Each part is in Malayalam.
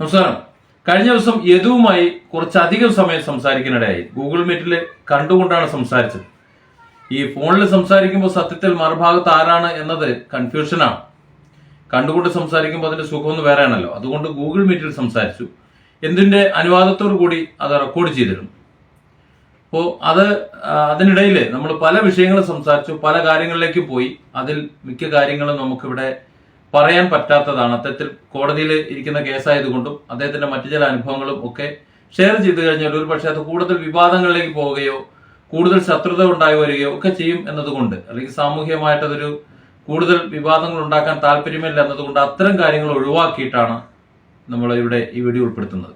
നമസ്കാരം. കഴിഞ്ഞ ദിവസം യദുവുമായി കുറച്ചധികം സമയം സംസാരിക്കാനിടയായി ഗൂഗിൾ മീറ്റിൽ കണ്ടുകൊണ്ടാണ് സംസാരിച്ചത്. ഈ ഫോണിൽ സംസാരിക്കുമ്പോൾ സത്യത്തിൽ മറുഭാഗത്ത് ആരാണ് എന്നത് കൺഫ്യൂഷനാണ് കണ്ടുകൊണ്ട് സംസാരിക്കുമ്പോൾ അതിന്റെ സുഖമൊന്നും വേറെയാണല്ലോ. അതുകൊണ്ട് ഗൂഗിൾ മീറ്റിൽ സംസാരിച്ചു. എന്തിന്റെ അനുവാദത്തോടു കൂടി അത് റെക്കോർഡ് ചെയ്തിരുന്നു. അപ്പോൾ അത് അതിനിടയിൽ നമ്മൾ പല വിഷയങ്ങളും സംസാരിച്ചു പല കാര്യങ്ങളിലേക്ക് പോയി. അതിൽ മിക്ക കാര്യങ്ങളും നമുക്കിവിടെ പറയാൻ പറ്റാത്തതാണ്. അത്തരത്തിൽ കോടതിയിൽ ഇരിക്കുന്ന കേസായതുകൊണ്ടും അദ്ദേഹത്തിന്റെ മറ്റു ചില അനുഭവങ്ങളും ഒക്കെ ഷെയർ ചെയ്തു കഴിഞ്ഞാൽ ഒരു പക്ഷേ അത് കൂടുതൽ വിവാദങ്ങളിലേക്ക് പോവുകയോ കൂടുതൽ ശത്രുത ഉണ്ടായി വരികയോ ഒക്കെ ചെയ്യും എന്നതുകൊണ്ട്. അല്ലെങ്കിൽ സാമൂഹികമായിട്ട് അതൊരു കൂടുതൽ വിവാദങ്ങൾ ഉണ്ടാക്കാൻ താല്പര്യമില്ല എന്നതുകൊണ്ട് അത്തരം കാര്യങ്ങൾ ഒഴിവാക്കിയിട്ടാണ് നമ്മൾ ഇവിടെ ഈ വീഡിയോ ഉൾപ്പെടുത്തുന്നത്.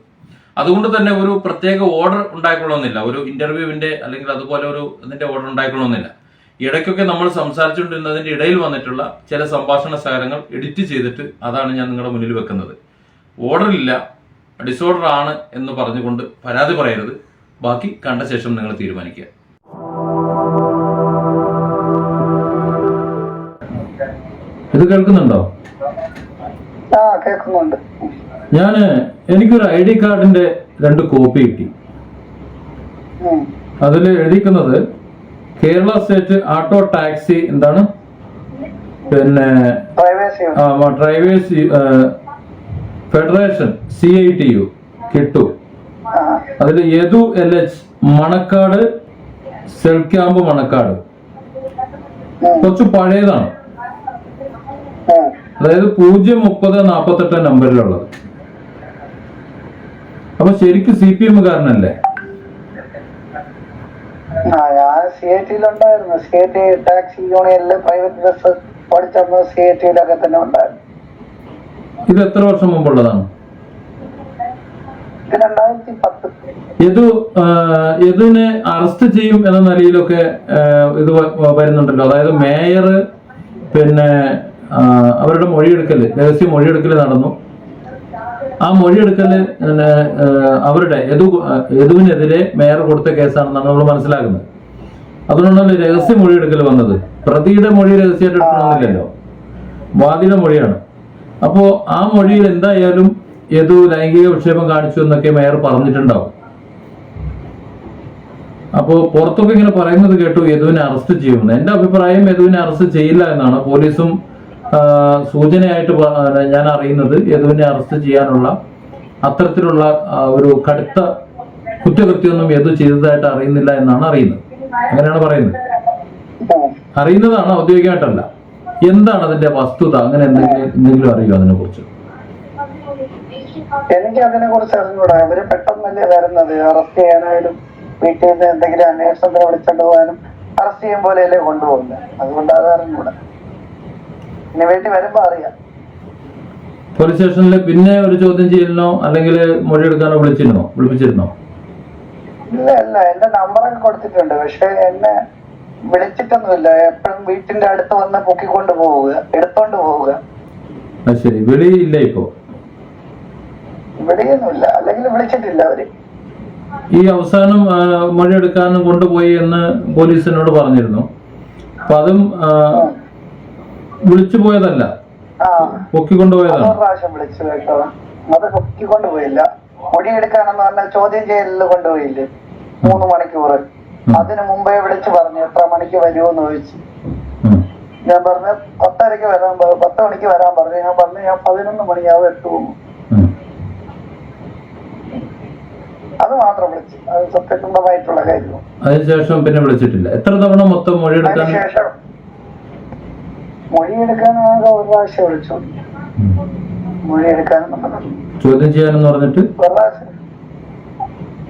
അതുകൊണ്ട് തന്നെ ഒരു പ്രത്യേക ഓർഡർ ഉണ്ടായിക്കൊള്ളണമെന്നില്ല. ഒരു ഇന്റർവ്യൂവിന്റെ അല്ലെങ്കിൽ അതുപോലെ ഒരു ഇതിന്റെ ഓർഡർ ഉണ്ടായിക്കൊള്ളണമെന്നില്ല. ഇടയ്ക്കൊക്കെ നമ്മൾ സംസാരിച്ചുകൊണ്ടിരുന്നതിന്റെ ഇടയിൽ വന്നിട്ടുള്ള ചില സംഭാഷണ സാരങ്ങൾ എഡിറ്റ് ചെയ്തിട്ട് അതാണ് ഞാൻ നിങ്ങളുടെ മുന്നിൽ വെക്കുന്നത്. ഓർഡർ ഇല്ല ഡിസോർഡർ ആണ് എന്ന് പറഞ്ഞുകൊണ്ട് പരാതി പറയരുത്. ബാക്കി കണ്ട ശേഷം നിങ്ങൾ തീരുമാനിക്കുക. ഇത് കേൾക്കുന്നുണ്ടോ? ഞാൻ എനിക്കൊരു ഐ ഡി കാർഡിന്റെ രണ്ട് കോപ്പി കിട്ടി. അതിൽ എഴുതിക്കുന്നത് കേരള സ്റ്റേറ്റ് ഓട്ടോ ടാക്സി എന്താണ്? പിന്നെ drivers federation C I T U കിട്ടു. അതിൽ Yadu L H Manacaud cell camp Manacaud കൊച്ചു കുറച്ച് പഴയതാണ്. അതായത് പൂജ്യം മുപ്പത് നാപ്പത്തെട്ട് നമ്പറിലുള്ളത്. അപ്പൊ ശരിക്കും സി പി എമ്മുകാരനല്ലേ ഞാൻ സി ഐ ടിയിലുണ്ടായിരുന്നു സി ഐ ടി ടാക്സി യൂണിയനിൽ പ്രൈവറ്റ് ബസ് പഠിച്ചപ്പോൾ സി ഐ ടിയിലൊക്കെ തന്നെ ഉണ്ടായിരുന്നു. ഇത് എത്ര വർഷം മുമ്പുള്ളതാണ്? രണ്ടായിരത്തി പത്ത് യദു യദുവിനെ അറസ്റ്റ് ചെയ്യും എന്ന നിലയിലൊക്കെ ഇത് വരുന്നുണ്ടല്ലോ. അതായത് മേയർ പിന്നെ അവരുടെ മൊഴിയെടുക്കൽ രഹസ്യ മൊഴിയെടുക്കൽ നടന്നു. ആ മൊഴിയെടുക്കൽ അവരുടെ യദു യദുവിനെതിരെ മേയർ കൊടുത്ത കേസാണെന്നാണ് നമ്മൾ മനസ്സിലാക്കുന്നത്. അതുകൊണ്ടാണ് രഹസ്യ മൊഴിയെടുക്കൽ വന്നത്. പ്രതിയുടെ മൊഴി രഹസ്യമായിട്ട് എടുക്കണമെന്നില്ലല്ലോ വാദിയുടെ മൊഴിയാണ്. അപ്പോ ആ മൊഴിയിൽ എന്തായാലും യദു ലൈംഗിക വിക്ഷേപം കാണിച്ചു എന്നൊക്കെ മേയർ പറഞ്ഞിട്ടുണ്ടാവും. അപ്പോ പുറത്തൊക്കെ ഇങ്ങനെ പറയുന്നത് കേട്ടു യദുവിനെ അറസ്റ്റ് ചെയ്യുമെന്ന് എന്റെ അഭിപ്രായം യദുവിനെ അറസ്റ്റ് ചെയ്യില്ല എന്നാണ് പോലീസും സൂചനയായിട്ട് ഞാൻ അറിയുന്നത് യദുവിനെ അറസ്റ്റ് ചെയ്യാനുള്ള അത്തരത്തിലുള്ള ഒരു കടുത്ത കുറ്റകൃത്യമൊന്നും യദു ചെയ്തതായിട്ട് അറിയുന്നില്ല എന്നാണ് അറിയുന്നത്. അങ്ങനെയാണ് പറയുന്നത്. അറിയുന്നതാണ് ഔദ്യോഗികമായിട്ടല്ല. എന്താണ് അതിന്റെ വസ്തുത? അങ്ങനെ എന്തെങ്കിലും എന്തെങ്കിലും അറിയുമോ അതിനെ കുറിച്ച് എനിക്ക് അതിനെ കുറിച്ച് അറിഞ്ഞൂടാ. അവർ പെട്ടെന്നല്ലേ വരുന്നത്. അറസ്റ്റ് ചെയ്യാനായാലും വീട്ടിൽ നിന്ന് എന്തെങ്കിലും അന്വേഷണത്തിന് വിളിച്ചോണ്ട് പോകാനും അറസ്റ്റ് ചെയ്യും പോലെയല്ലേ കൊണ്ടുപോകുന്നത് അതുകൊണ്ട് അത് അറിഞ്ഞൂടാ. ഇനി വേണ്ടി വരുമ്പോ അറിയാം. പോലീസ് സ്റ്റേഷനിൽ പിന്നെ ഒരു ചോദ്യം ചെയ്യലിനോ അല്ലെങ്കിൽ മൊഴിയെടുക്കാനോ വിളിച്ചിരുന്നോ? വിളിപ്പിച്ചിരുന്നോ? ഇല്ല ഇല്ല. എന്റെ നമ്പറൊക്കെ കൊടുത്തിട്ടുണ്ട്. പക്ഷെ എന്നെ വിളിച്ചിട്ടൊന്നുമില്ല. എപ്പോഴും വീട്ടിന്റെ അടുത്ത് വന്ന് പൊക്കിക്കൊണ്ട് പോവുക എടുത്തോണ്ട് പോവുക. അത് ശരി. വെളിയില്ല ഇപ്പോ? ഇവിടെയൊന്നുമില്ല അല്ലെങ്കിൽ വിളിച്ചിട്ടില്ല അവർ. ഈ അവസാനം മൊഴി മൊഴിയെടുക്കാനും കൊണ്ടുപോയി എന്ന് പോലീസിനോട് പറഞ്ഞിരുന്നു. അപ്പൊ അതും ആ, വിളിച്ചു പോയതല്ല. പൊക്കിക്കൊണ്ടുപോയതാണ്. പ്രാവശ്യം വിളിച്ചു കേട്ടോ. അത് പൊക്കിക്കൊണ്ട് പോയില്ല മൊഴിയെടുക്കാനെന്ന് പറഞ്ഞാൽ ചോദ്യം ചെയ്യലിൽ കൊണ്ടുപോയില്ലേ? മൂന്ന് മണിക്കൂർ. അതിനു മുമ്പേ വിളിച്ചു പറഞ്ഞു എത്ര മണിക്ക് വരുമെന്ന് ചോദിച്ചു. ഞാൻ പറഞ്ഞു പത്തരക്ക് വരാൻ പത്ത് മണിക്ക് വരാൻ പറഞ്ഞു. ഞാൻ പറഞ്ഞു ഞാൻ പതിനൊന്ന് മണിയാവും എത്തുന്നു ഉം. അത് മാത്രം വിളിച്ചു. അത് സത്യസന്ധമായിട്ടുള്ള കാര്യം അതിനുശേഷം പിന്നെ വിളിച്ചിട്ടില്ല. എത്ര തവണ മൊത്തം മൊഴിയെടുക്കാൻ ആകെ ഒരു പ്രാവശ്യം വിളിച്ചു. ഉം. മൊഴിയെടുക്കാനും പറഞ്ഞു ചോദ്യം ചെയ്യാനെന്ന് പറഞ്ഞിട്ട്?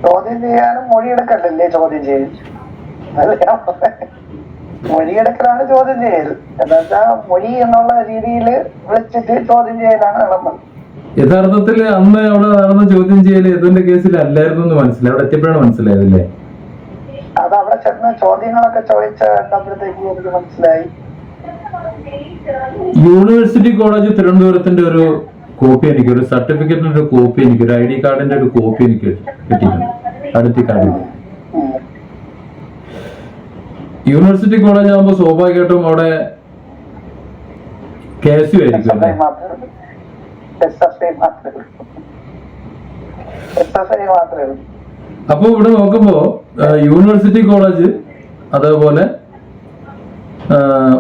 ചോദ്യം ചെയ്യാനും മൊഴിയെടുക്കലല്ലേ ചോദ്യം ചെയ്യൽ. മൊഴിയെടുക്കലാണ് ചോദ്യം ചെയ്യൽ. എന്നുവെച്ചാ മൊഴി എന്നുള്ള രീതിയിൽ വിളിച്ചിട്ട് ചോദ്യം ചെയ്യലാണ് നടന്നത്. യഥാർത്ഥത്തിൽ അന്ന് അവിടെ നടന്ന ചോദ്യം ചെയ്യൽ യദുവിന്റെ കേസിൽ അല്ലായിരുന്നു എന്ന് മനസ്സിലായി. അവിടെ എത്തിയപ്പോഴാണ് മനസ്സിലായതല്ലേ അത് അവിടെ ചെന്ന് ചോദ്യങ്ങളൊക്കെ ചോദിച്ച കണ്ടപ്പോഴത്തേക്ക് എനിക്ക് മനസ്സിലായി. യൂണിവേഴ്സിറ്റി കോളേജ് തിരുവനന്തപുരത്തിന്റെ ഒരു കോപ്പി എനിക്ക് ഒരു സർട്ടിഫിക്കറ്റിന്റെ ഒരു കോപ്പി എനിക്ക് ഒരു ഐ ഡി കാർഡിന്റെ ഒരു കോപ്പി എനിക്ക് കിട്ടിയിട്ടുണ്ട് അടുത്ത ഉം. യൂണിവേഴ്സിറ്റി കോളേജ് ആകുമ്പോൾ സ്വാഭാവികമായിട്ടും അവിടെ കേസ് ആയിരിക്കും അപ്പൊ ഇവിടെ നോക്കുമ്പോ യൂണിവേഴ്സിറ്റി കോളേജ് അതേപോലെ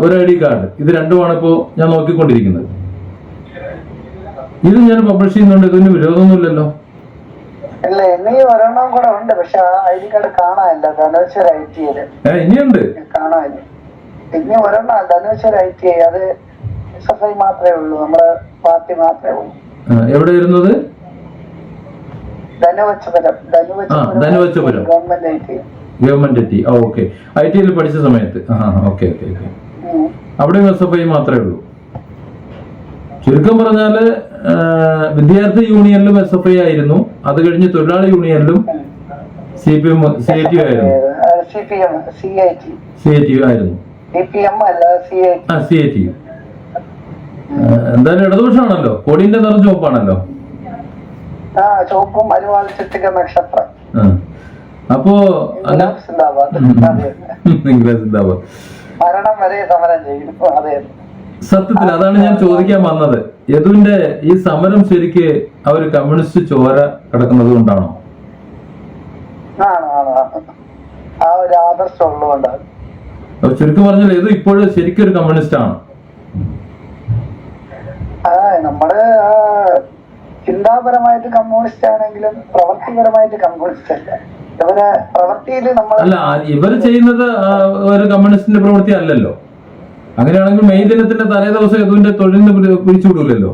ഒരു ഐ ഡി കാർഡ്. ഇത് രണ്ടുമാണ് ഇപ്പോ ഞാൻ നോക്കിക്കൊണ്ടിരിക്കുന്നത്. ഇത് ഞാൻ പബ്ലിഷ് ചെയ്യുന്നുണ്ട്. ഇതിന് വിരോധമൊന്നുമില്ലല്ലോ. ഇല്ല ഇനി ഒരെണ്ണം കൂടെ ഉണ്ട്. പക്ഷെ ആ ഐ ഡി കാർഡ് കാണാനില്ല. ധനുശ്വർ ഐ ടി ഇനിയുണ്ട്? കാണാനില്ല. ഇനി ഒരെണ്ണം ധനുശ്വർ ഐ ടി ഐ. അത് എസ് എഫ് ഐ മാത്രമേ ഉള്ളൂ. നമ്മുടെ പാർട്ടി മാത്രമേ ഉള്ളൂ. എവിടെ വരുന്നത്? Dhanuvachapuram. Dhanuvachapuram. Government I T government എത്തി ആ ഓക്കെ ഐ ടിയിൽ പഠിച്ച സമയത്ത്. ആ ഓക്കെ ഓക്കെ ഓക്കെ അവിടെ എസ് എഫ് ഐ മാത്രമേ ഉള്ളൂ. ചുരുക്കം പറഞ്ഞാൽ വിദ്യാർത്ഥി യൂണിയനിലും എസ് എഫ് ഐ ആയിരുന്നു. അത് കഴിഞ്ഞ് തൊഴിലാളി യൂണിയനിലും C P M C I T ആയിരുന്നു. സി ഐ ടി ആയിരുന്നു. സി ഐ ടി ആ സി ഐ ടി എന്തായാലും ഇടതുപക്ഷമാണല്ലോ. കൊടിന്റെ നിറം ചുവപ്പാണല്ലോ. ചുവപ്പും നക്ഷത്രം. അപ്പോ സത്യത്തിൽ അതാണ് ഞാൻ ചോദിക്കാൻ വന്നത്. യദുവിന്റെ ഈ സമരം ശരിക്ക് ആ ഒരു കമ്മ്യൂണിസ്റ്റ് ചോര കിടക്കുന്നത് കൊണ്ടാണോ? ആ ഒരു ആദർശം ഉള്ളതുകൊണ്ടാണ് ചുരുക്കം പറഞ്ഞാൽ യദു ഇപ്പോഴും ശരിക്കും ഒരു കമ്മ്യൂണിസ്റ്റ് ആണ് നമ്മുടെ ചിന്താപരമായിട്ട് കമ്മ്യൂണിസ്റ്റ് ആണെങ്കിലും പ്രവൃത്തിപരമായിട്ട് കമ്മ്യൂണിസ്റ്റ് അല്ല പ്രവൃത്തിയിൽ നമ്മൾ അല്ല ഇവർ ഇവർ ചെയ്യുന്നത് ഒരു കമ്മ്യൂണിസ്റ്റിന്റെ പ്രവൃത്തി അല്ലല്ലോ. അങ്ങനെയാണെങ്കിൽ മെയ് ദിനത്തിന്റെ തലേ ദിവസം യദുവിന്റെ തൊഴിലിന് പിടി- പിടിച്ചുവിടൂലല്ലോ.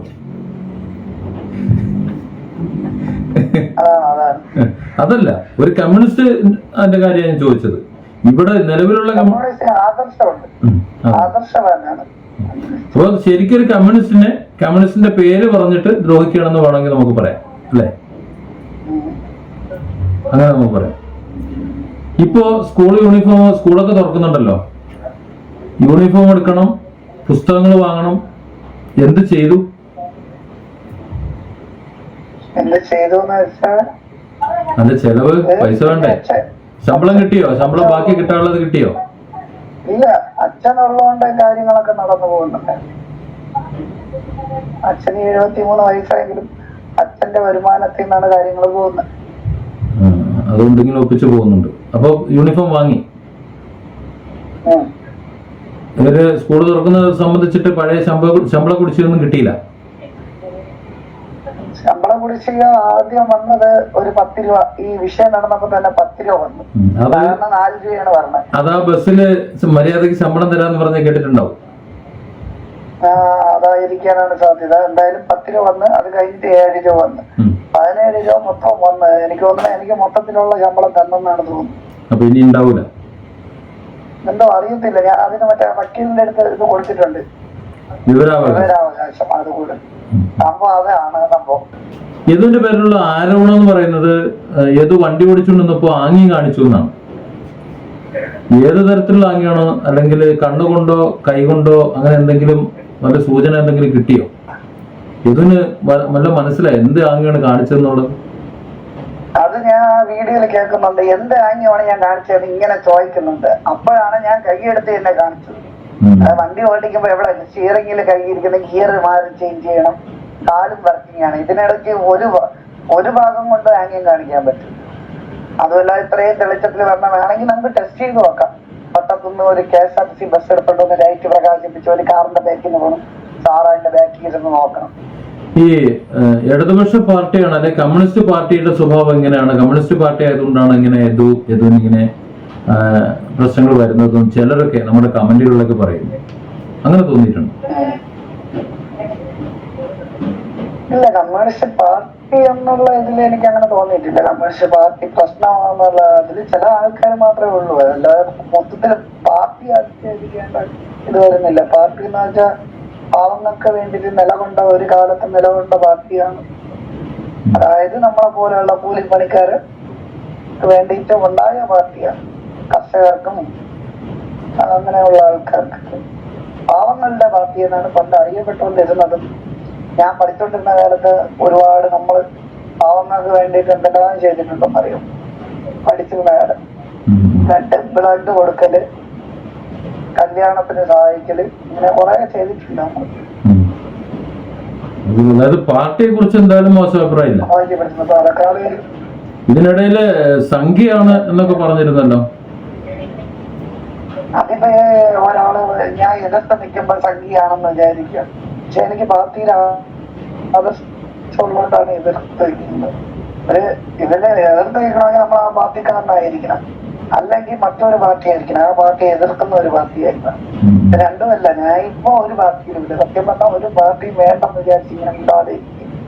അതല്ല ഒരു കമ്മ്യൂണിസ്റ്റ് അതിന്റെ കാര്യം ഞാൻ ചോദിച്ചത്. ഇവിടെ നിലവിലുള്ള അപ്പൊ ശരിക്കും ഒരു കമ്മ്യൂണിസ്റ്റിനെ കമ്മ്യൂണിസ്റ്റിന്റെ പേര് പറഞ്ഞിട്ട് ദ്രോഹിക്കണമെന്ന് വേണമെങ്കിൽ നമുക്ക് പറയാം അല്ലേ. അങ്ങനെ നമുക്ക് പറയാം. ഇപ്പോ സ്കൂൾ യൂണിഫോം സ്കൂളൊക്കെ തുറക്കുന്നുണ്ടല്ലോ. യൂണിഫോം എടുക്കണം പുസ്തകങ്ങൾ വാങ്ങണം. എന്ത് ചെയ്തു? എന്ത് ചെയ്തു അതിന്റെ ചെലവ് പൈസ വേണ്ടേ? ശമ്പളം കിട്ടിയോ? ശമ്പളം ബാക്കി കിട്ടാനുള്ളത് കിട്ടിയോ? ഇല്ല അച്ഛനുള്ളതുകൊണ്ട് കാര്യങ്ങളൊക്കെ നടന്നു പോകുന്നുണ്ട്. അച്ഛന് എഴുപത്തിമൂന്ന് വയസ്സായെങ്കിലും അച്ഛന്റെ വരുമാനത്തിൽ നിന്നാണ് കാര്യങ്ങൾ പോകുന്നത്. ഉം, ഇങ്ങനെ ഒപ്പിച്ചു പോകുന്നുണ്ട്. അപ്പൊ യൂണിഫോം വാങ്ങി. ഇവർ സ്കൂൾ തുറക്കുന്നത് സംബന്ധിച്ചിട്ട് പഴയ ശമ്പള ശമ്പള കുടിശ്ശികയൊന്നും കിട്ടിയില്ല. ശമ്പള കുടിശ്ശിക ആദ്യം വന്നത് ഒരു പത്ത് രൂപ. ഈ വിഷയം നടന്നപ്പോ തന്നെ പത്ത് രൂപ വന്നു. സാധാരണ നാല് രൂപയാണ് പറഞ്ഞത്. അതാ ബസ്സിന് മര്യാദയ്ക്ക് ശമ്പളം തരാന്ന് പറഞ്ഞ് കേട്ടിട്ടുണ്ടാവും. അതായിരിക്കാനാണ് സാധ്യത. എന്തായാലും പത്ത് രൂപ വന്ന് അത് കഴിഞ്ഞിട്ട് ഏഴ് രൂപ വന്ന്. പതിനേഴ് രൂപ മൊത്തം വന്ന് എനിക്ക് തോന്നുന്നത് എനിക്ക് മൊത്തത്തിലുള്ള ശമ്പളം തന്നെന്നാണ് തോന്നുന്നത്. അപ്പൊ ഇനി ഉണ്ടാവൂല? എന്തോ അറിയത്തില്ല. ഞാൻ അതിന് മറ്റേ വക്കീലിന്റെ അടുത്ത് ഇത് കൊടുത്തിട്ടുണ്ട്. വിവരാവകാശം. അത് കൂടെ. സംഭവം അതാണ് സംഭവം. യദുവിന്റെ പേരിലുള്ള ആരോപണം എന്ന് പറയുന്നത് ഏത് യദു വണ്ടി ഓടിച്ചുകൊണ്ടിരുന്നപ്പോ ആംഗ്യം കാണിച്ചു എന്നാണ്? ഏത് തരത്തിലുള്ള ആംഗ്യമാണോ? അല്ലെങ്കിൽ കണ്ണുകൊണ്ടോ കൈകൊണ്ടോ അങ്ങനെ എന്തെങ്കിലും വല്ല സൂചന എന്തെങ്കിലും കിട്ടിയോ? യദുവിന് നല്ല മനസ്സിലായി. എന്ത് ആംഗ്യമാണ് കാണിച്ചതെന്നുള്ളത്? അത് ഞാൻ ആ വീഡിയോയിൽ കേൾക്കുന്നുണ്ട്. എന്ത് ആംഗ്യമാണ് ഞാൻ കാണിച്ചത് ഇങ്ങനെ ചോദിക്കുന്നുണ്ട്. അപ്പോഴാണ് ഞാൻ കൈയെടുത്ത് എന്നെ കാണിച്ചത്. വണ്ടി ഓടിക്കുമ്പോ എവിടെ? സ്റ്റിയറിംഗിൽ കൈയിരിക്കുന്ന ഗിയർ മാറി ചേഞ്ച് ചെയ്യണം. കാലും വർക്കിംഗ് ആണ്. ഇതിനിടയ്ക്ക് ഒരു ഒരു ഭാഗം കൊണ്ട് ആംഗ്യം കാണിക്കാൻ പറ്റും. അതുമല്ല ഇത്രയും തെളിച്ചത്തിൽ വരണം വേണമെങ്കിൽ നമുക്ക് ടെസ്റ്റ് ചെയ്ത് നോക്കാം. പട്ടത്തുനിന്ന് ഒരു K S R T C bus എടുത്തോണ്ട് ലൈറ്റ് പ്രകാശിപ്പിച്ച് ഒരു കാറിന്റെ ബാക്കിൽ നിന്ന് പോകണം സാറാന്റെ ബാക്കിൽ ഇരുന്ന് നോക്കണം. ഈ ഇടതുപക്ഷ പാർട്ടിയാണ് അല്ലെ കമ്മ്യൂണിസ്റ്റ് പാർട്ടിയുടെ സ്വഭാവം എങ്ങനെയാണ്? കമ്മ്യൂണിസ്റ്റ് പാർട്ടി ആയതുകൊണ്ടാണ് ഇങ്ങനെ എതു എതു ഇങ്ങനെ ആഹ്, പ്രശ്നങ്ങൾ വരുന്നതും ചിലരൊക്കെ നമ്മുടെ കമന്റുകളിലൊക്കെ പറയുന്നു. അങ്ങനെ തോന്നിയിട്ടുണ്ട്? ഇല്ല കമ്മ്യൂണിസ്റ്റ് പാർട്ടി എന്നുള്ള ഇതിൽ എനിക്ക് അങ്ങനെ തോന്നിയിട്ടില്ല. കമ്മ്യൂണിസ്റ്റ് പാർട്ടി പ്രശ്നമാണെന്നുള്ള അതിൽ ചില ആൾക്കാർ മാത്രമേ ഉള്ളൂ. അല്ലാതെ മൊത്തത്തിൽ പാർട്ടി അധികരിക്കേണ്ട ഇത് വരുന്നില്ല. പാർട്ടി എന്ന് വെച്ചാൽ പാവങ്ങൾക്ക് വേണ്ടിയിട്ട് നിലകൊണ്ട ഒരു കാലത്ത് നിലകൊണ്ട പാർട്ടിയാണ്. അതായത് നമ്മളെ പോലെയുള്ള കൂലിപ്പണിക്കാര് വേണ്ടിയിട്ട് ഉണ്ടായ പാർട്ടിയാണ്. കർഷകർക്കും അങ്ങനെയുള്ള ആൾക്കാർക്ക്. പാവങ്ങളുടെ പാർട്ടി എന്നാണ് പണ്ട് അറിയപ്പെട്ടുകൊണ്ടിരുന്നതും ഞാൻ പഠിച്ചുകൊണ്ടിരുന്ന കാലത്ത് ഒരുപാട് നമ്മൾ പാവങ്ങൾക്ക് വേണ്ടിയിട്ട് എന്തെല്ലാം ചെയ്തിട്ടുണ്ടെന്ന് അറിയാം? പഠിച്ചിരുന്ന കാലം. ബ്ലഡ് ബ്ലഡ് കൊടുക്കൽ കല്യാണത്തിന് സഹായിക്കൽ ഇങ്ങനെ കുറെ ചെയ്തിട്ടുണ്ട് അതായത് പാർട്ടിയെ കുറിച്ച് എന്തായാലും മോശം അഭിപ്രായമില്ല. പാലക്കാട് ഇതിനിടയിൽ സംഖ്യയാണ് എന്നൊക്കെ പറഞ്ഞിരുന്നല്ലോ. അതിപ്പോ ഒരാൾ ഞാൻ എതിർത്ത് നിൽക്കുമ്പോ സംഖ്യയാണെന്ന് വിചാരിക്കുക. പക്ഷെ എനിക്ക് പാർട്ടിയിൽ ഉള്ളതുകൊണ്ടാണ് എതിർത്ത് നിൽക്കുന്നത് ഒരു ഇതിനെ എതിർത്ത് നിൽക്കണമെങ്കിൽ നമ്മൾ ആ പാർട്ടിക്കാരനായിരിക്കണം. അല്ലെങ്കിൽ മറ്റൊരു പാർട്ടി ആയിരിക്കണം ആ പാർട്ടി എതിർക്കുന്ന ഒരു പാർട്ടി ആയിരിക്കണം രണ്ടുമല്ല ഞാൻ ഇപ്പൊ ഒരു പാർട്ടിയിലുണ്ട്. സത്യം പറഞ്ഞാൽ ഒരു പാർട്ടി വേണ്ടെന്ന് വിചാരിച്ച് ഇങ്ങനെ ഇല്ലാതെ.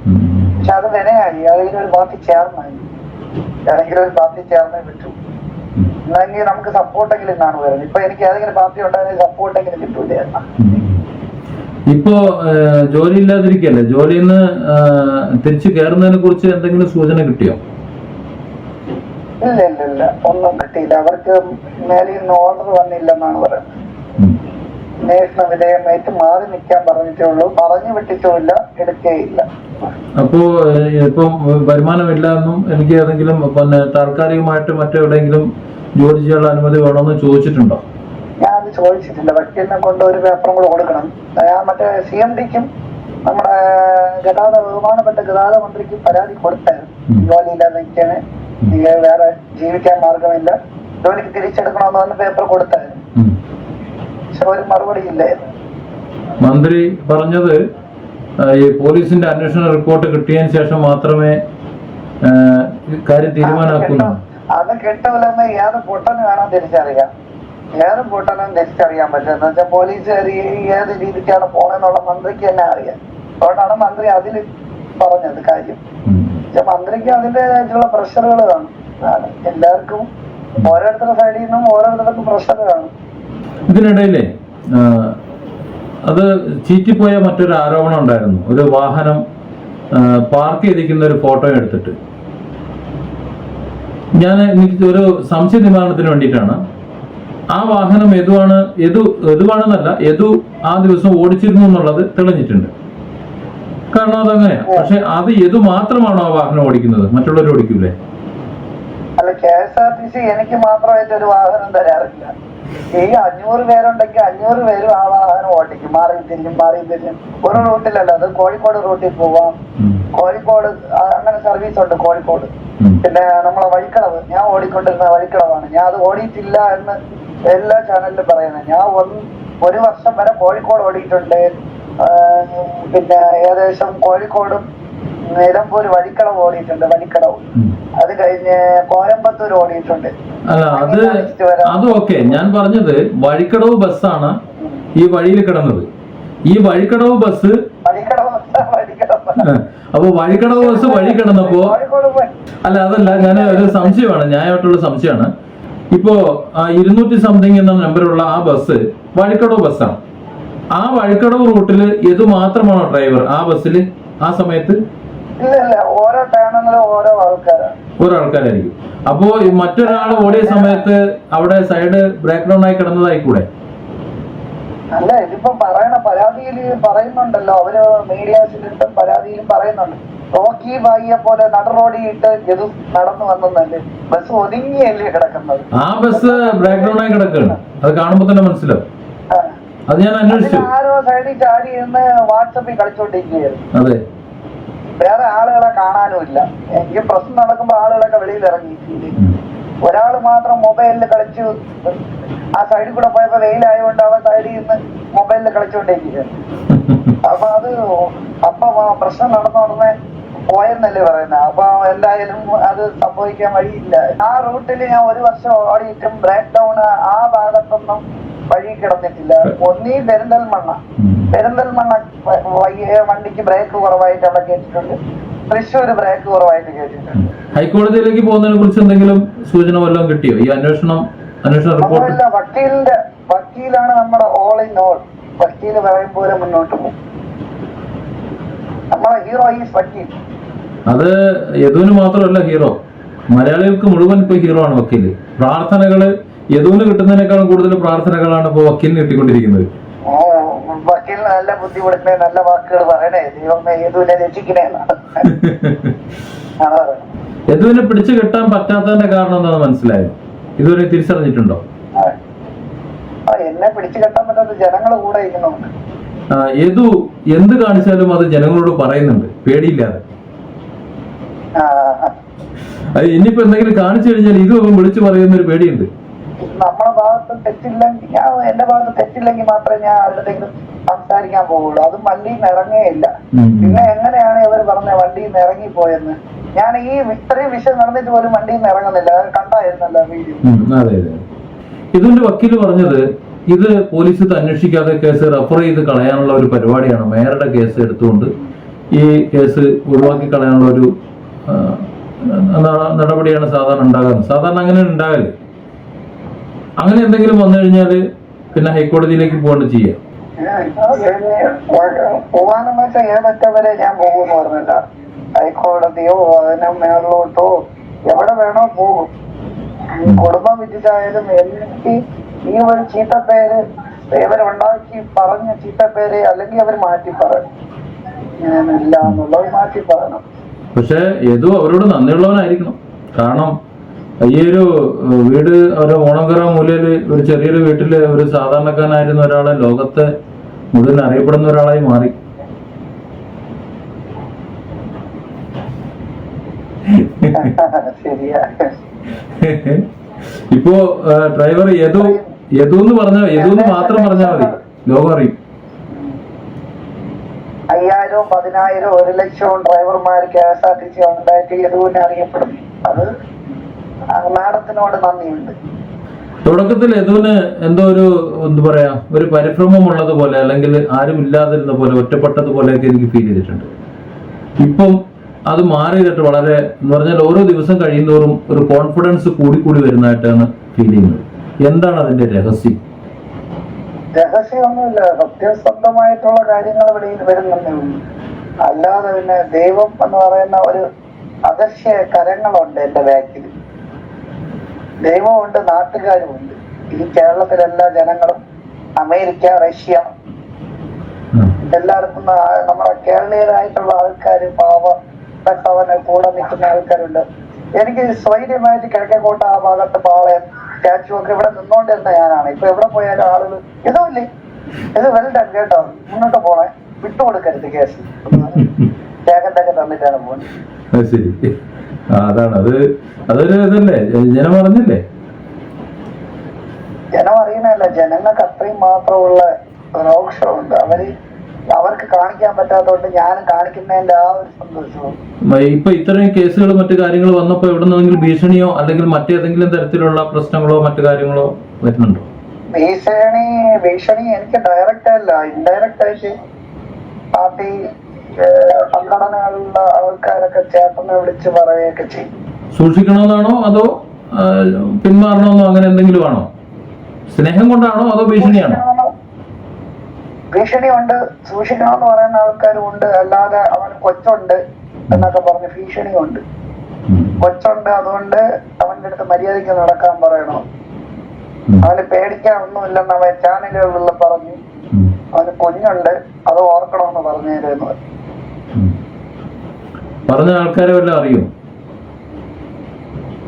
ഉം. പക്ഷെ അത് വിനയായി. ഏതെങ്കിലും ഒരു പാർട്ടി ചേർന്നായി ഏതെങ്കിലും ഒരു പാർട്ടി ചേർന്നേ പറ്റൂ എന്നെങ്കിൽ നമുക്ക് സപ്പോർട്ടെങ്കിലും വരുന്നത് ഇപ്പൊ എനിക്ക് ഏതെങ്കിലും പാർട്ടി ഉണ്ടായിരുന്നെങ്കിൽ സപ്പോർട്ടെങ്കിലും കിട്ടൂലായിരുന്നു ഉം. ഇപ്പോ ജോലി ഇല്ലാതിരിക്കല്ലേ? ജോലിയിൽ നിന്ന് തിരിച്ചു കയറുന്നതിനെ കുറിച്ച് എന്തെങ്കിലും സൂചന കിട്ടിയോ? ഇല്ല ഇല്ല ഇല്ല. ഒന്നും കിട്ടിയില്ല. അവർക്ക് മേലിൽ നിന്ന് ഓർഡർ വന്നില്ലെന്നാണ് പറയുന്നത്. അന്വേഷണ മാറി നിൽക്കാൻ പറഞ്ഞു വിട്ടിട്ടുമില്ല എടുക്കുകയില്ല അപ്പോ ഇപ്പം വരുമാനമില്ല എന്നും എനിക്ക് ഏതെങ്കിലും പിന്നെ താൽക്കാലികമായിട്ട് മറ്റെവിടെയെങ്കിലും ജോലി ചെയ്യാനുള്ള അനുമതി വേണമെന്ന് ചോദിച്ചിട്ടുണ്ടോ? ഞാൻ അത് ചോദിച്ചിട്ടില്ല. വക്കീലിനെ കൊണ്ട് ഒരു പേപ്പറും കൂടെ കൊടുക്കണം. ഞാൻ മറ്റേ സി എം ഡിക്കും നമ്മുടെ ഗതാഗത ബഹുമാനപ്പെട്ട ഗതാഗത മന്ത്രിക്കും പരാതി കൊടുത്തായിരുന്നു. ജോലിയില്ലാതെ നിൽക്കാന്. ഈ വേറെ ജീവിക്കാൻ മാർഗമില്ല. ജോലിക്ക് തിരിച്ചെടുക്കണമെന്ന് പറഞ്ഞ പേപ്പർ കൊടുത്തായിരുന്നു. പക്ഷെ ഒരു മറുപടി ഇല്ലായിരുന്നു. മന്ത്രി പറഞ്ഞത് ഈ പോലീസിന്റെ അന്വേഷണ റിപ്പോർട്ട് കിട്ടിയതിന് ശേഷം മാത്രമേ കാര്യം തീരുമാനമാക്കുന്നു അത് കിട്ടൂലെന്ന് ഏത് പൊട്ടന് വേണം തിരിച്ചറിയാം. ഏത് പൊട്ടനും തിരിച്ചറിയാൻ പറ്റും എന്ന് വെച്ചാൽ പോലീസ് ഏത് രീതിക്കാണ് പോണെന്നുള്ള മന്ത്രിക്ക് തന്നെ അറിയാം. അതുകൊണ്ടാണ് മന്ത്രി അതിൽ പറഞ്ഞത് കാര്യം. പക്ഷെ മന്ത്രിക്ക് അതിന്റെതായിട്ടുള്ള പ്രഷറുകൾ കാണും. എല്ലാവർക്കും ഓരോരുത്തരുടെ സൈഡിൽ നിന്നും ഓരോരുത്തർക്കും പ്രഷർ കാണും. ഇതിനിടയിലേ അത് ചീറ്റിപ്പോയ മറ്റൊരു ആരോപണം ഉണ്ടായിരുന്നു. ഒരു വാഹനം പാർക്ക് ചെയ്തിരിക്കുന്ന ഒരു ഫോട്ടോ എടുത്തിട്ട്. ഞാൻ എനിക്ക് ഒരു സംശയ നിവാരണത്തിന് വേണ്ടിയിട്ടാണ്. ആ വാഹനം എതുവാണ് യദു എതുവാണെന്നല്ല യദു ആ ദിവസം ഓടിച്ചിരുന്നു എന്നുള്ളത് തെളിഞ്ഞിട്ടുണ്ട്. കാരണം അതങ്ങനെ. പക്ഷെ അത് യദു മാത്രമാണോ ആ വാഹനം ഓടിക്കുന്നത്? മറ്റുള്ളവർ ഓടിക്കൂലേ? അല്ല K S R T C എനിക്ക് മാത്രമായിട്ട് ഒരു വാഹനം തരാറില്ല. ഈ അഞ്ഞൂറ് പേരുണ്ടെങ്കിൽ അഞ്ഞൂറ് പേരും ആ വാഹനം ഓടിക്കും. മാറി തിരിഞ്ഞും മാറി തിരിഞ്ഞും ഒരു റൂട്ടിലല്ല അത് കോഴിക്കോട് റൂട്ടിൽ പോവാം. കോഴിക്കോട് അങ്ങനെ സർവീസ് ഉണ്ട് കോഴിക്കോട്. പിന്നെ നമ്മളെ വഴിക്കടവ്. ഞാൻ ഓടിക്കൊണ്ടിരുന്ന വഴിക്കടവാണ്. ഞാൻ അത് ഓടിയിട്ടില്ല എന്ന് എല്ലാ ചാനലിലും പറയുന്നത്. ഞാൻ ഒരു വർഷം വരെ കോഴിക്കോട് ഓടിയിട്ടുണ്ട്. പിന്നെ ഏകദേശം കോഴിക്കോടും നിലമ്പൂർ വഴിക്കടവ് ഓടിയിട്ടുണ്ട് വഴിക്കടവ്. അത് കഴിഞ്ഞ് കോയമ്പത്തൂർ ഓടിയിട്ടുണ്ട്. അല്ല അത് അത് ഓക്കെ. ഞാൻ പറഞ്ഞത് വഴിക്കടവ് ബസ്സാണ് ഈ വഴിയിൽ കിടന്നത്. ഈ വഴിക്കടവ് ബസ് അപ്പൊ വഴിക്കടവ് ബസ് വഴി കിടന്നപ്പോ അല്ല അതല്ല ഞാൻ ഒരു സംശയമാണ് ന്യായമായിട്ടുള്ള സംശയമാണ്. ഇപ്പോ ഇരുന്നൂറ്റി സംതിങ് എന്ന നമ്പറുള്ള ആ ബസ് വഴിക്കടവ് ബസ്സാണ്. ആ വഴിക്കടവ് റൂട്ടിൽ ഇത് മാത്രമാണോ ഡ്രൈവർ ആ ബസ്സിൽ ആ സമയത്ത്? ഓരോ ആൾക്കാരായിരിക്കും ഓരോ ആൾക്കാരാണ് ഒരാൾക്കാരായിരിക്കും. അപ്പോ മറ്റൊരാൾ ഓടിയ സമയത്ത് അവിടെ സൈഡ് ബ്രേക്ക് ഡൗൺ ആയി കിടന്നതായിക്കൂടെ? അല്ല ഇതിപ്പോ പറയണ പരാതിയിൽ പറയുന്നുണ്ടല്ലോ. അവർ മീഡിയാസിലിട്ടും പരാതിയിലും പറയുന്നുണ്ട്. റോക്കി ബായിയെ പോലെ നടറോടിയിട്ട് ഇത് നടന്നു വന്നതല്ലേ? ബസ് ഒതുങ്ങിയല്ലേ കിടക്കുന്നത്? ആ ബസ് ബ്രേക്ക് ഡൗൺ ആയി കിടക്കുകയാണ്. അത് കാണുമ്പോ തന്നെ മനസ്സിലാവും. അത് ഞാൻ അന്വേഷിച്ചു. ആരോ സൈഡിൽ ചാടി വാട്സപ്പിൽ കളിച്ചോണ്ടിരിക്കുകയായിരുന്നു. അതെ. വേറെ ആളുകളെ കാണാനും ഇല്ല. എനിക്ക് പ്രശ്നം നടക്കുമ്പോ ആളുകളൊക്കെ വെളിയിൽ ഇറങ്ങി. ഒരാൾ മാത്രം മൊബൈലിൽ കളിച്ചു. ആ സൈഡിൽ കൂടെ പോയപ്പോ വെയിലായതുകൊണ്ട് അവൻ സൈഡിൽ നിന്ന് മൊബൈലിൽ കളിച്ചുകൊണ്ടിരിക്കുകയാണ് അപ്പൊ അത് അപ്പൊ പ്രശ്നം നടന്ന പോയെന്നല്ലേ പറയുന്നത് അപ്പൊ എന്തായാലും അത് സംഭവിക്കാൻ വഴിയില്ല. ആ റൂട്ടിൽ ഞാൻ ഒരു വർഷം ഓടിയിട്ടും ബ്രേക്ക് ഡൗൺ ആ ഭാഗത്തൊന്നും വഴി കിടന്നിട്ടില്ല. ഒന്നീ പെരിന്തൽമണ്ണ. പെരിന്തൽമണ്ണ വണ്ടിക്ക് ബ്രേക്ക് കുറവായിട്ട് അവിടെ കേട്ടിട്ടുണ്ട്. തൃശ്ശൂർ ബ്രേക്ക് കുറവായിട്ട് കേട്ടിട്ടുണ്ട്. ഹൈക്കോടതിയിലേക്ക് പോകുന്നതിനെ കുറിച്ച് എന്തെങ്കിലും സൂചന വല്ലതും കിട്ടിയോ? ഈ അന്വേഷണം അന്വേഷണ റിപ്പോർട്ട് വക്കീലിന്റെ വക്കീലാണ് നമ്മുടെ ഓൾ ഇൻ ഓൾ വക്കീൽ പറയും പോലെ മുന്നോട്ട് പോകും. നമ്മളെ ഹീറോ ഈസ് വക്കീൽ. അത് യദുവിന് മാത്രമല്ല ഹീറോ മലയാളികൾക്ക് മുഴുവൻ ഇപ്പൊ ഹീറോ ആണ് വക്കീൽ. പ്രാർത്ഥനകൾ യദുവിന് കിട്ടുന്നതിനേക്കാളും കൂടുതൽ പ്രാർത്ഥനകളാണ് ഇപ്പൊ വക്കീലിന് കിട്ടിക്കൊണ്ടിരിക്കുന്നത്. ഓ വക്കീലിന് നല്ല ബുദ്ധി കൊടുക്കണേ നല്ല വാക്കുകൾ പറയണേ. ഏതുവിനെ രക്ഷിക്കണേ യദുവിനെ പിടിച്ചു കെട്ടാൻ പറ്റാത്തതിന്റെ കാരണം എന്താണെന്ന് മനസ്സിലായോ? ഇതുവരെ തിരിച്ചറിഞ്ഞിട്ടുണ്ടോ? എന്നെ പിടിച്ചു കെട്ടാൻ പറ്റാത്ത ജനങ്ങൾ കൂടെ ഇരിക്കുന്നുണ്ട്. യദു എന്ത് കാണിച്ചാലും അത് ജനങ്ങളോട് പറയുന്നുണ്ട്. പേടിയില്ലാതെ. ഇനിയിപ്പോ എന്തെങ്കിലും കാണിച്ചു കഴിഞ്ഞാൽ ഇതും വിളിച്ചു പറയുന്ന ഒരു പേടിയുണ്ട്. നമ്മളെ ഭാഗത്ത് തെറ്റില്ലെങ്കിൽ ഞാൻ എന്റെ ഭാഗത്ത് തെറ്റില്ലെങ്കിൽ മാത്രമേ ഞാൻ ആരുടെങ്കിലും സംസാരിക്കാൻ പോവുള്ളൂ. അത് വണ്ടിയിൽ നിന്ന് ഇറങ്ങേയില്ല. പിന്നെ എങ്ങനെയാണ് ഇവർ പറഞ്ഞ വണ്ടിയിൽ നിന്ന് ഇറങ്ങിപ്പോയെന്ന്? ഞാൻ ഈ ഇത്രയും വിഷയം നടന്നിട്ട് പോലും വണ്ടിയിൽ നിന്ന് ഇറങ്ങുന്നില്ല. അത് കണ്ടായിരുന്നല്ലോ വീഡിയോ. ഇതിന്റെ വക്കീൽ പറഞ്ഞത് ഇത് പോലീസ് ഇത് അന്വേഷിക്കാതെ കേസ് റഫർ ചെയ്ത് കളയാനുള്ള ഒരു പരിപാടിയാണ്. മേയറുടെ കേസ് എടുത്തുകൊണ്ട് ഈ കേസ് ഒഴിവാക്കി കളയാനുള്ള ഒരു നടപടിയാണ് സാധാരണ ഉണ്ടാകുന്നത് സാധാരണ അങ്ങനെ ഉണ്ടാകൽ. അങ്ങനെ എന്തെങ്കിലും വന്നു കഴിഞ്ഞാൽ പിന്നെ ഹൈക്കോടതിയിലേക്ക് പോകേണ്ട ചെയ്യാം. പോവാനെന്ന് വെച്ചാൽ ഏതൊക്കെ വരെ ഞാൻ പോകുമെന്ന് പറഞ്ഞില്ല. ഹൈക്കോടതിയോ അതിന് മേളിലോട്ടോ എവിടെ വേണോ പോകും. കുടുംബം വിധിച്ചായാലും എനിക്ക് ഈ ഒരു ചീത്തപ്പേര് ഇവരുണ്ടാക്കി പറഞ്ഞ ചീത്തപ്പേര് അല്ലെങ്കിൽ അവർ മാറ്റി പറയണം. ഞാനില്ല എന്നുള്ളത് മാറ്റി പറയണം. പക്ഷെ ഏതോ അവരോട് നന്ദിയുള്ളവനായിരിക്കണം. കാരണം ഈ ഒരു വീട് ഒരു ഓണങ്കറ മൂലയിൽ ഒരു ചെറിയൊരു വീട്ടിൽ ഒരു സാധാരണക്കാരനായിരുന്ന ഒരാളെ ലോകത്തെ മുഴുവൻ അറിയപ്പെടുന്ന ഒരാളായി മാറി. ഇപ്പോ ഡ്രൈവർ യദു യദു എന്ന് പറഞ്ഞ യദു എന്ന് മാത്രം പറഞ്ഞാൽ മതി. ലോകം അറിയും. അയ്യായിരവും പതിനായിരവും ഒരു ലക്ഷവും ഡ്രൈവർമാർ K S R T C ഉണ്ടായിട്ട് യദുവിനെ അറിയപ്പെടും. അത് മാഡത്തിനോട് നന്ദിയുണ്ട്. തുടക്കത്തിൽ യദുവിന് എന്തോ ഒരു എന്താ പറയാ ഒരു പരിഭ്രമം ഉള്ളതുപോലെ അല്ലെങ്കിൽ ആരും ഇല്ലാതിരുന്ന പോലെ ഒറ്റപ്പെട്ടത് പോലെയൊക്കെ എനിക്ക് ഫീൽ ചെയ്തിട്ടുണ്ട്. ഇപ്പം അത് മാറിയിട്ട് വളരെ എന്ന് പറഞ്ഞാൽ ഓരോ ദിവസം കഴിയുന്നതോറും ഒരു കോൺഫിഡൻസ് കൂടി കൂടി വരുന്നതായിട്ടാണ് ഫീൽ ചെയ്യുന്നത്. എന്താണ് അതിന്റെ രഹസ്യം? രഹസ്യമൊന്നുമില്ല. സത്യസന്ധമായിട്ടുള്ള കാര്യങ്ങൾ വെളിയിൽ വരുന്നേ ഉള്ളൂ. അല്ലാതെ പിന്നെ ദൈവം എന്ന് പറയുന്ന ഒരു അദൃശ്യ കരങ്ങളുണ്ട് എന്റെ ബാക്കിൽ. ദൈവമുണ്ട് നാട്ടുകാരുമുണ്ട്. ഈ കേരളത്തിലെല്ലാ ജനങ്ങളും അമേരിക്ക റഷ്യ. എല്ലായിടത്തും നമ്മുടെ കേരളീയരായിട്ടുള്ള ആൾക്കാർ പാവപ്പെട്ടവന് കൂടെ നിൽക്കുന്ന ആൾക്കാരുണ്ട്. എനിക്ക് സ്വൈര്യമായിട്ട് കിഴക്കേക്കോട്ട ആ ഭാഗത്ത് പാളയം സ്റ്റാച്ചു ഒക്കെ ഇവിടെ നിന്നോണ്ടിരുന്ന ഞാനാണ്. ഇപ്പൊ എവിടെ പോയാലും ആളുകൾ ഇതുമില്ലേ ഇത് വെൽഡൺ കേട്ടോ. മുന്നോട്ട് പോണേ. വിട്ടുകൊടുക്കരുത് കേസ്. രേഖത്തൊക്കെ തന്നിട്ടാണ് പോകുന്നത് അതാണ്. അത് അതൊരു ഇതല്ലേ? ജനം അറിഞ്ഞില്ലേ? ജനം അറിയുന്നതല്ല. ജനങ്ങൾക്ക് അത്രയും മാത്രമുള്ള രോക്ഷമുണ്ട് അവർ അവർക്ക് കാണിക്കാൻ പറ്റാത്തതുകൊണ്ട് ഞാനും കാണിക്കുന്നതിന്റെ ആ ഒരു സന്തോഷവും. ഇപ്പൊ ഇത്രയും കേസുകൾ മറ്റു കാര്യങ്ങൾ വന്നപ്പോ എവിടെ നിന്നെങ്കിലും ഭീഷണിയോ അല്ലെങ്കിൽ മറ്റേതെങ്കിലും തരത്തിലുള്ള പ്രശ്നങ്ങളോ മറ്റു കാര്യങ്ങളോ വരുന്നുണ്ടോ? ഭീഷണി ഭീഷണി എനിക്ക് ഡയറക്റ്റ് അല്ല. ഇൻഡയറക്റ്റ് ആയിട്ട് പാർട്ടി സംഘടനകളിലുള്ള ആൾക്കാരൊക്കെ ചേട്ടനെ വിളിച്ച് പറയുകയൊക്കെ ചെയ്യും. സൂക്ഷിക്കണമെന്നാണോ അതോ പിന്മാറണമെന്നോ അങ്ങനെ എന്തെങ്കിലും ആണോ സ്നേഹം കൊണ്ടാണോ അതോ ഭീഷണിയാണോ? ഭീഷണിയുണ്ട്. സൂക്ഷിക്കണമെന്ന് പറയുന്ന ആൾക്കാരും ഉണ്ട് അല്ലാതെ അവന് കൊച്ചുണ്ട് എന്നൊക്കെ പറഞ്ഞ് ഭീഷണിയുണ്ട്. കൊച്ചുണ്ട് അതുകൊണ്ട് അവന്റെ അടുത്ത് മര്യാദയ്ക്ക് നടക്കാൻ പറയണോ. അവന് പേടിക്കാനൊന്നുമില്ലെന്ന് അവൻ ചാനലുകളിൽ പറഞ്ഞു. അവന് കുഞ്ഞുണ്ട്. അത് ഓർക്കണമെന്ന് പറഞ്ഞിരുന്നു. പറഞ്ഞ ആൾക്കാരെ വല്ലതും അറിയോ?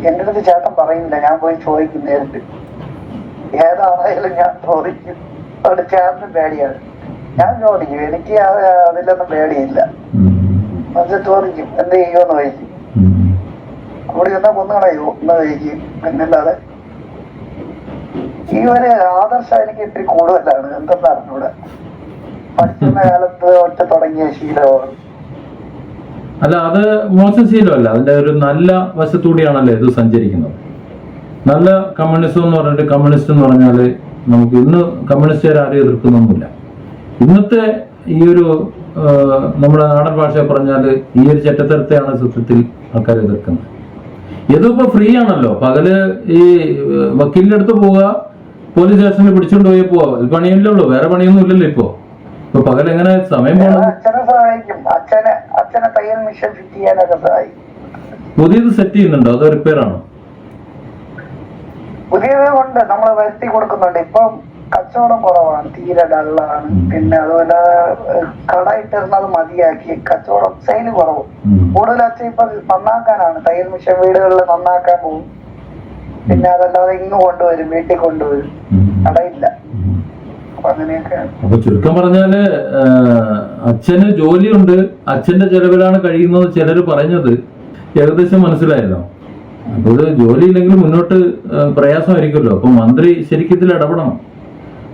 എന്റെ അടുത്ത് ചേട്ടൻ പറയില്ല ഞാൻ പോയി ചോദിക്കും നേരിട്ട്. ഏതാണേലും ഞാൻ ചോദിക്കും. അവിടെ ചേട്ടന് പേടിയാണ്. ഞാൻ ചോദിക്കും. എനിക്ക് അത് അതിലൊന്നും പേടിയില്ല. ചോദിക്കും. എന്ത് ചെയ്യുമെന്ന് ഉം. അവിടെ ചെന്നാ കൊന്നുകളയോ എന്ന് ചോദിക്കും. പിന്നല്ലാതെ ഈ ഒരു ആദർശം എനിക്ക് ഇത്തിരി കൂടുതലാണ്. എന്തെന്ന് അറിഞ്ഞൂടെ. പഠിക്കുന്ന കാലത്ത് ഒറ്റ തുടങ്ങിയ ശീലമാണ്. അല്ല അത് മോശശീലമല്ല അതിന്റെ ഒരു നല്ല വശത്തൂടിയാണല്ലോ ഇത് സഞ്ചരിക്കുന്നത്. നല്ല കമ്മ്യൂണിസം എന്ന് പറഞ്ഞിട്ട് കമ്മ്യൂണിസ്റ്റ് എന്ന് പറഞ്ഞാൽ നമുക്ക് ഇന്ന് കമ്മ്യൂണിസ്റ്റുകാർ ആരും എതിർക്കുന്നൊന്നുമില്ല. ഇന്നത്തെ ഈ ഒരു നമ്മുടെ നാടൻ ഭാഷയെ പറഞ്ഞാൽ ഈ ഒരു ചെറ്റത്തരത്തെയാണ് സത്യത്തിൽ ആൾക്കാർ എതിർക്കുന്നത്. ഇതിപ്പോ ഫ്രീ ആണല്ലോ. പകൽ ഈ വക്കീലിന്റെ അടുത്ത് പോവുക പോലീസ് സ്റ്റേഷനിൽ പിടിച്ചുകൊണ്ട് പോയി പോവാ. പണിയില്ലല്ലോ വേറെ പണിയൊന്നും ഇല്ലല്ലോ ഇപ്പൊ. പകൽ എങ്ങനെ സമയം അച്ഛനെ സഹായിക്കും. അച്ഛനെ അച്ഛനെ തയ്യൽ മിഷൻ ഫിറ്റ് ചെയ്യാനൊക്കെ സഹായിക്കും. പുതിയത് സെറ്റ് ചെയ്യുന്നുണ്ടോ? അതോ റിപ്പയർ ആണോ? പുതിയത് ഉണ്ട്. നമ്മൾ വരുത്തി കൊടുക്കുന്നുണ്ട്. ഇപ്പം കച്ചവടം കുറവാണ്. തീരെ ഡള്ളാണ്. പിന്നെ അതുപോലെ ഏഹ്, കട ഇട്ടിരുന്നത് മതിയാക്കി. കച്ചവടം സെയിൽ കുറവ്. കൂടുതൽ അച്ഛൻ ഇപ്പൊ നന്നാക്കാനാണ്. തയ്യൽ മിഷൻ വീടുകളിൽ നന്നാക്കാൻ പോകും പിന്നെ അതല്ലാതെ ഇങ്ങ് കൊണ്ടുവരും വീട്ടിൽ കൊണ്ടുവരും. കടയില്ല. അപ്പൊ ചുരുക്കം പറഞ്ഞാൽ അച്ഛന് ജോലിയുണ്ട് അച്ഛന്റെ ചെലവിലാണ് കഴിയുന്നത് ചിലര് പറഞ്ഞത്. ഏകദേശം മനസ്സിലായല്ലോ. അപ്പൊ ഇത് ജോലിയില്ലെങ്കിൽ മുന്നോട്ട് പ്രയാസമായിരിക്കുമല്ലോ. അപ്പൊ മന്ത്രി ശരിക്കും ഇതിൽ ഇടപെടണം.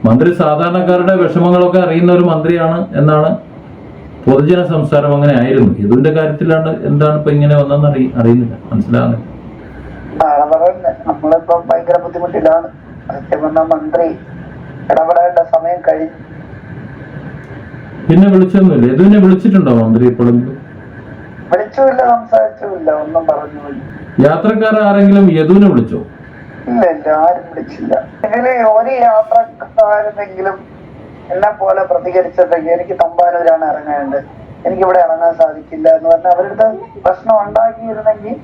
മന്ത്രി സാധാരണക്കാരുടെ വിഷമങ്ങളൊക്കെ അറിയുന്ന ഒരു മന്ത്രിയാണ് എന്നാണ് പൊതുജന സംസാരം അങ്ങനെ ആയിരുന്നു. ഇതിന്റെ കാര്യത്തിലാണ് എന്താണ് ഇപ്പൊ ഇങ്ങനെ വന്നെന്ന് അറിയ അറിയുന്നില്ല. മനസ്സിലാകുന്നില്ല നമ്മളിപ്പോ ഭയങ്കര ബുദ്ധിമുട്ടിലാണ്. സത്യം പറഞ്ഞ മന്ത്രി ഇടപെടേണ്ട സമയം കഴിഞ്ഞു പിന്നെ വിളിച്ചൊന്നുമില്ല. യദുവിനെ വിളിച്ചിട്ടുണ്ടോ മന്ത്രി ഇപ്പോഴും? വിളിച്ചുമില്ല സംസാരിച്ചുമില്ല ഒന്നും പറഞ്ഞുമില്ല. യാത്രക്കാർ ആരെങ്കിലും യദുവിനെ വിളിച്ചോ? ഇല്ല ഇല്ല ആരും വിളിച്ചില്ല. ഇതിൽ ഒരു യാത്രക്കാരെങ്കിലും എന്നെ പോലെ പ്രതികരിച്ചിട്ടെങ്കിൽ എനിക്ക് തമ്പാനൂരാണ് ഇറങ്ങേണ്ടത്. എനിക്ക് ഇവിടെ ഇറങ്ങാൻ സാധിക്കില്ല എന്ന് പറഞ്ഞാൽ അവരുടെ പ്രശ്നം ഉണ്ടാക്കിയിരുന്നെങ്കിൽ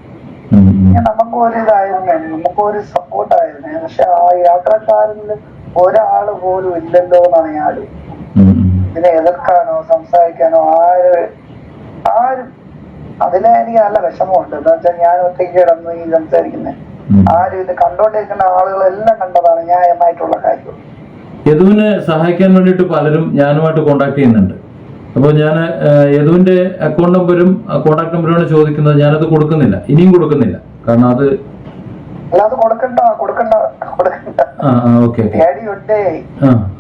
നമുക്കൊരു ഇതായിരുന്നു നമുക്കൊരു സപ്പോർട്ടായിരുന്നു പക്ഷെ ആ യാത്രക്കാരിൽ ഒരാൾ പോലും ഇല്ലല്ലോ എന്നാണ് ഞാൻ. ഇതിനെ എതിർക്കാനോ സംസാരിക്കാനോ ആര് ആരും അതിനെ എനിക്ക് നല്ല വിഷമമുണ്ട്. എന്താ വെച്ചാൽ ഞാൻ ഒറ്റയ്ക്ക് കിടന്ന് ഈ സംസാരിക്കുന്നത് ആരും ഇത് കണ്ടോണ്ടിരിക്കുന്ന ആളുകളെല്ലാം കണ്ടതാണ് ന്യായമായിട്ടുള്ള കാര്യം. യദുവിനെ സഹായിക്കാൻ വേണ്ടിയിട്ട് പലരും ഞാനുമായിട്ട് കോണ്ടാക്ട് ചെയ്യുന്നുണ്ട്. അപ്പോൾ ഞാൻ യദുവിന്റെ അക്കൗണ്ട് നമ്പരും കോണ്ടാക്ട് നമ്പറുമാണ് ചോദിക്കുന്നത്. ഞാനത് കൊടുക്കുന്നില്ല. ഇനിയും കൊടുക്കുന്നില്ല. കാരണം അത് അല്ലാതെ കൊടുക്കണ്ട കൊടുക്കണ്ട കൊടുക്കണ്ട. പേടിയുണ്ടേ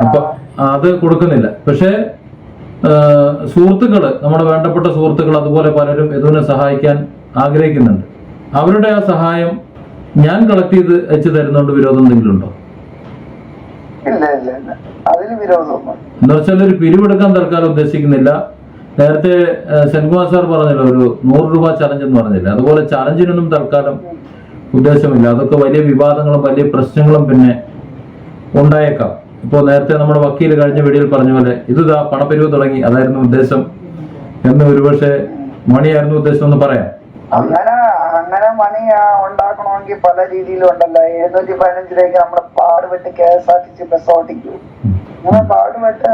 അപ്പൊ അത് കൊടുക്കുന്നില്ല. പക്ഷേ സുഹൃത്തുക്കൾ നമ്മുടെ വേണ്ടപ്പെട്ട സുഹൃത്തുക്കൾ അതുപോലെ പലരും യദുവിനെ സഹായിക്കാൻ ആഗ്രഹിക്കുന്നുണ്ട്. അവരുടെ ആ സഹായം ഞാൻ കളക്ട് ചെയ്ത് അയച്ചു തരുന്നോണ്ട് വിരോധം എന്തെങ്കിലും ഉണ്ടോ? എന്താ വെച്ചാൽ ഒരു പിരിവെടുക്കാൻ തൽക്കാലം ഉദ്ദേശിക്കുന്നില്ല. നേരത്തെ സെൻകുമാർ സാർ പറഞ്ഞല്ലോ ഒരു നൂറ് രൂപ ചലഞ്ച് എന്ന് പറഞ്ഞില്ല? അതുപോലെ ചലഞ്ചിനൊന്നും തൽക്കാലം ഉദ്ദേശമില്ല. അതൊക്കെ വലിയ വിവാദങ്ങളും വലിയ പ്രശ്നങ്ങളും പിന്നെ ഉണ്ടായേക്കാം. ഇപ്പോൾ നേരത്തെ നമ്മുടെ വക്കീൽ കഴിഞ്ഞ വീഡിയോയിൽ പറഞ്ഞ പോലെ ഇത് പണപ്പിരിവ് തുടങ്ങി അതായിരുന്നു ഉദ്ദേശം എന്ന് ഒരുപക്ഷെ മണിയായിരുന്നു ഉദ്ദേശം എന്ന് പറയാം. അങ്ങനെ അങ്ങനെ മണി ഉണ്ടാക്കണമെങ്കിൽ പല രീതിയിലും ഉണ്ടല്ലോ. എഴുന്നൂറ്റി പതിനഞ്ചിലേക്ക് നമ്മൾ പാടുപെട്ട് K S R T C bus ഓടിക്കും. അങ്ങനെ പാടുപെട്ട്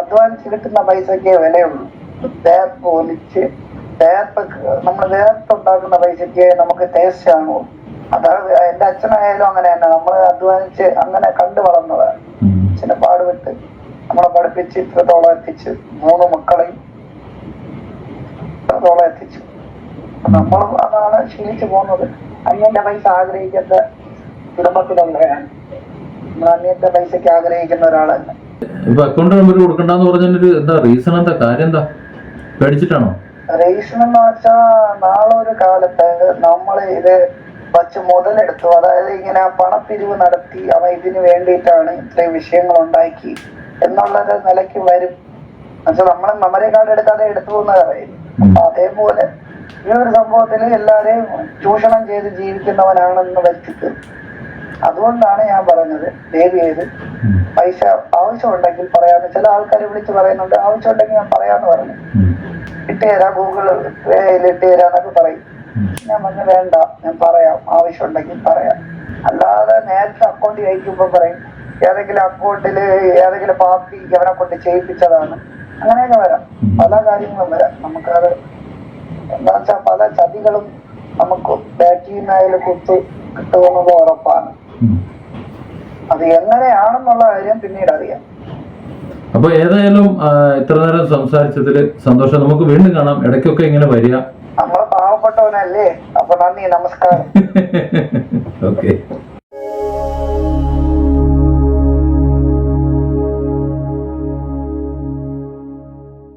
അധ്വാനിച്ച് കിട്ടുന്ന പൈസക്കേ വിലയുള്ളൂ. വേർപ്പ് ഒലിച്ച് വേർപ്പ് നമ്മൾ വേർപ്പുണ്ടാക്കുന്ന പൈസക്ക് നമുക്ക് ടേസ്റ്റ് കാണുള്ളൂ. അതാ എന്റെ അച്ഛനായാലും അങ്ങനെ തന്നെ. നമ്മൾ അധ്വാനിച്ച് അങ്ങനെ കണ്ടു വളർന്നതാണ്. അച്ഛനെ പാടുപെട്ട് നമ്മളെ പഠിപ്പിച്ച് ഇത്രത്തോളം എത്തിച്ച് മൂന്ന് മക്കളെയും ഇത്രത്തോളം എത്തിച്ചു. നമ്മളും അതാണ് ശീലിച്ചു പോകുന്നത്. അന്യന്റെ പൈസ ആഗ്രഹിക്കാത്ത കുടുംബത്തിലുള്ളവരാണ്. നമ്മൾ അന്യന്റെ പൈസക്ക് ആഗ്രഹിക്കുന്ന ഒരാളല്ല ഇപ്പൊ അക്കൗണ്ട് നമ്പർ കൊടുക്കണ്ടെന്ന് പറഞ്ഞൊരു എന്താ റീസൺ എന്താ കാര്യം എന്താ? പേടിച്ചിട്ടാണോ? റീസൺ എന്ന് വെച്ചാൽ നാളെ ഒരു കാലത്ത് നമ്മൾ ഇത് വച്ച് മുതലെടുത്തു. അതായത് ഇങ്ങനെ പണപ്പിരിവ് നടത്തി അവ ഇതിന് വേണ്ടിയിട്ടാണ് ഇത്രയും വിഷയങ്ങൾ ഉണ്ടാക്കി എന്നുള്ളത് നിലയ്ക്ക് വരും. എന്നുവെച്ചാൽ നമ്മൾ മെമ്മറി കാർഡ് എടുക്കാതെ എടുത്തു പോകുന്ന പറയും അപ്പൊ അതേപോലെ ഈ ഒരു സംഭവത്തിൽ എല്ലാരെയും ചൂഷണം ചെയ്ത് ജീവിക്കുന്നവനാണെന്ന് വരുത്തിട്ട് അതുകൊണ്ടാണ് ഞാൻ പറഞ്ഞത് ദേവി ചെയ്ത്. പൈസ ആവശ്യമുണ്ടെങ്കിൽ പറയാന്ന് ചില ആൾക്കാർ വിളിച്ച് പറയുന്നുണ്ട് ആവശ്യമുണ്ടെങ്കിൽ ഞാൻ പറയാന്ന് പറഞ്ഞു. ഇട്ടുതരാ ഗൂഗിൾ പേയിൽ ഇട്ടുതരാന്നൊക്കെ പറയും. ഞാൻ പറഞ്ഞു വേണ്ട ഞാൻ പറയാം ആവശ്യമുണ്ടെങ്കിൽ പറയാം. അല്ലാതെ നേരത്തെ അക്കൗണ്ടിൽ അയക്കുമ്പോൾ പറയും ഏതെങ്കിലും അക്കൗണ്ടിൽ ഏതെങ്കിലും പാർട്ടി അവനെ കൊണ്ട് ചെയ്യിപ്പിച്ചതാണ്. അങ്ങനെയൊക്കെ വരാം. പല കാര്യങ്ങളും വരാം. നമുക്കത് എന്താ വെച്ചാൽ പല ചതികളും നമുക്ക് ബാറ്റിനായാലും കുത്ത് കിട്ടുമെന്നത് ഉറപ്പാണ്. അത് എങ്ങനെയാണെന്നുള്ള കാര്യം പിന്നീട് അറിയാം. അപ്പൊ ഏതായാലും ഇത്ര നേരം സംസാരിച്ചതിൽ സന്തോഷം. നമുക്ക് വീണ്ടും കാണാം. ഇടയ്ക്കൊക്കെ ഇങ്ങനെ വരിക. നമ്മൾ പാവപ്പെട്ടവനല്ലേ അപ്പൊ നന്ദി നമസ്കാരം. ഓക്കെ